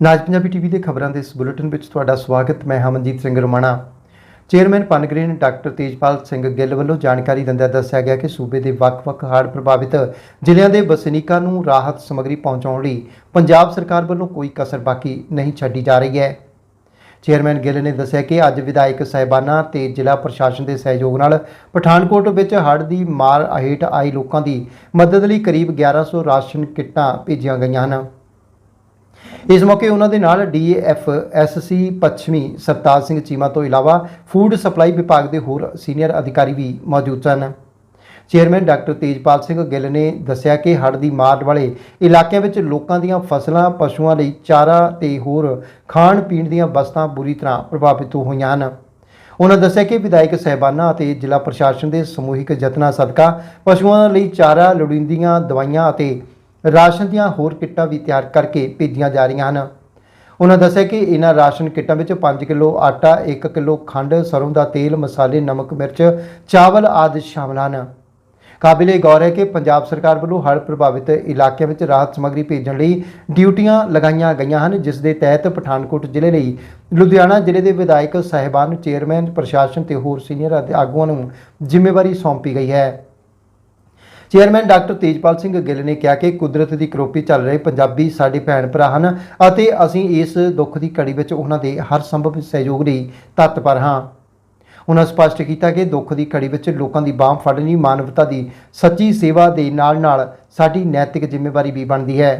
ਨਾਜ Punjabi TV ਦੇ ਖਬਰਾਂ ਦੇ ਇਸ ਬੁਲੇਟਿਨ ਵਿੱਚ ਤੁਹਾਡਾ ਸਵਾਗਤ। ਮੈਂ ਹਮਨਜੀਤ ਸਿੰਘ ਰਮਾਣਾ। ਚੇਅਰਮੈਨ ਪਨਗ੍ਰੀਨ ਡਾਕਟਰ ਤੇਜਪਾਲ ਸਿੰਘ ਗਿੱਲ ਵੱਲੋਂ ਜਾਣਕਾਰੀ ਦਿੰਦਿਆਂ ਦੱਸਿਆ ਗਿਆ ਕਿ ਸੂਬੇ ਦੇ ਵੱਖ-ਵੱਖ ਹੜ੍ਹ ਪ੍ਰਭਾਵਿਤ ਜ਼ਿਲ੍ਹਿਆਂ ਦੇ ਵਸਨੀਕਾਂ ਨੂੰ ਰਾਹਤ ਸਮੱਗਰੀ ਪਹੁੰਚਾਉਣ ਲਈ ਪੰਜਾਬ ਸਰਕਾਰ ਵੱਲੋਂ ਕੋਈ ਕਸਰ ਬਾਕੀ ਨਹੀਂ ਛੱਡੀ ਜਾ ਰਹੀ ਹੈ। ਚੇਅਰਮੈਨ ਗਿੱਲ ਨੇ ਦੱਸਿਆ ਕਿ ਅੱਜ ਵਿਧਾਇਕ ਸਾਹਿਬਾਨਾਂ ਤੇ ਜ਼ਿਲ੍ਹਾ ਪ੍ਰਸ਼ਾਸਨ ਦੇ ਸਹਿਯੋਗ ਨਾਲ ਪਠਾਨਕੋਟ ਵਿੱਚ ਹੜ੍ਹ ਦੀ ਮਾਰ ਹੇਠ ਆਏ ਲੋਕਾਂ ਦੀ ਮਦਦ ਲਈ ਕਰੀਬ 1100 ਰਾਸ਼ਨ ਕਿੱਟਾਂ ਭੇਜੀਆਂ ਗਈਆਂ ਹਨ। ਇਸ ਮੌਕੇ ਉਹਨਾਂ ਦੇ ਨਾਲ ਡੀਏਐਫ ਐਸਸੀ ਪੱਛਮੀ ਸਰਤਾਜ ਸਿੰਘ ਚੀਮਾ ਤੋਂ ਇਲਾਵਾ ਫੂਡ ਸਪਲਾਈ ਵਿਭਾਗ ਦੇ ਹੋਰ ਸੀਨੀਅਰ ਅਧਿਕਾਰੀ ਵੀ ਮੌਜੂਦ ਸਨ। ਚੇਅਰਮੈਨ ਡਾਕਟਰ ਤੇਜਪਾਲ ਸਿੰਘ ਗਿੱਲ ਨੇ ਦੱਸਿਆ ਕਿ ਹੜ੍ਹ ਦੀ ਮਾਰ ਵਾਲੇ ਇਲਾਕਿਆਂ ਵਿੱਚ ਲੋਕਾਂ ਦੀਆਂ ਫਸਲਾਂ, ਪਸ਼ੂਆਂ ਲਈ ਚਾਰਾ ਤੇ ਹੋਰ ਖਾਣ ਪੀਣ ਦੀਆਂ ਵਸਤਾਂ ਬੁਰੀ ਤਰ੍ਹਾਂ ਪ੍ਰਭਾਵਿਤ ਹੋਈਆਂ ਹਨ। ਉਹਨਾਂ ਦੱਸਿਆ ਕਿ ਵਿਧਾਇਕ ਸਹਿਬਾਨਾਂ ਅਤੇ ਜ਼ਿਲ੍ਹਾ ਪ੍ਰਸ਼ਾਸਨ ਦੇ ਸਮੂਹਿਕ ਯਤਨਾਂ ਸਦਕਾ ਪਸ਼ੂਆਂ ਲਈ ਚਾਰਾ, ਲੋੜੀਂਦੀਆਂ ਦਵਾਈਆਂ ਅਤੇ ਰਾਸ਼ਨ ਦੀਆਂ ਹੋਰ ਕਿੱਟਾਂ ਵੀ ਤਿਆਰ ਕਰਕੇ ਭੇਜੀਆਂ ਜਾ ਰਹੀਆਂ ਹਨ। ਉਹਨਾਂ ਦੱਸਿਆ ਕਿ ਇਹਨਾਂ ਰਾਸ਼ਨ ਕਿੱਟਾਂ ਵਿੱਚ 5 ਕਿਲੋ ਆਟਾ 1 ਕਿਲੋ ਖੰਡ ਸਰੋਂ ਦਾ ਤੇਲ, ਮਸਾਲੇ, ਨਮਕ, ਮਿਰਚ, ਚਾਵਲ ਆਦਿ ਸ਼ਾਮਲ ਹਨ। ਕਾਬਿਲੇ ਗੌਰ ਹੈ ਕਿ ਪੰਜਾਬ ਸਰਕਾਰ ਵੱਲੋਂ ਹੜ੍ਹ ਪ੍ਰਭਾਵਿਤ ਇਲਾਕਿਆਂ ਵਿੱਚ ਰਾਹਤ ਸਮੱਗਰੀ ਭੇਜਣ ਲਈ ਡਿਊਟੀਆਂ ਲਗਾਈਆਂ ਗਈਆਂ ਹਨ, ਜਿਸ ਦੇ ਤਹਿਤ ਪਠਾਨਕੋਟ ਜ਼ਿਲ੍ਹੇ ਲਈ ਲੁਧਿਆਣਾ ਜ਼ਿਲ੍ਹੇ ਦੇ ਵਿਧਾਇਕ, ਸਾਹਿਬਾਨ, ਚੇਅਰਮੈਨ, ਪ੍ਰਸ਼ਾਸਨ ਤੇ ਹੋਰ ਸੀਨੀਅਰ ਆਗੂਆਂ ਨੂੰ ਜ਼ਿੰਮੇਵਾਰੀ ਸੌਂਪੀ ਗਈ ਹੈ। ਚੇਅਰਮੈਨ ਡਾਕਟਰ ਤੇਜਪਾਲ ਸਿੰਘ ਗਿੱਲ ਨੇ ਕਿਹਾ ਕਿ ਕੁਦਰਤ ਦੀ ਕਰੋਪੀ ਚੱਲ ਰਹੇ ਪੰਜਾਬੀ ਸਾਡੇ ਭੈਣ ਭਰਾ ਹਨ ਅਤੇ ਅਸੀਂ ਇਸ ਦੁੱਖ ਦੀ ਘੜੀ ਵਿੱਚ ਉਹਨਾਂ ਦੇ ਹਰ ਸੰਭਵ ਸਹਿਯੋਗ ਲਈ ਤਤਪਰ ਹਾਂ। ਉਹਨਾਂ ਸਪਸ਼ਟ ਕੀਤਾ ਕਿ ਦੁੱਖ ਦੀ ਘੜੀ ਵਿੱਚ ਲੋਕਾਂ ਦੀ ਬਾਹ ਫੜਨੀ ਮਾਨਵਤਾ ਦੀ ਸੱਚੀ ਸੇਵਾ ਦੇ ਨਾਲ-ਨਾਲ ਸਾਡੀ ਨੈਤਿਕ ਜ਼ਿੰਮੇਵਾਰੀ ਵੀ ਬਣਦੀ ਹੈ।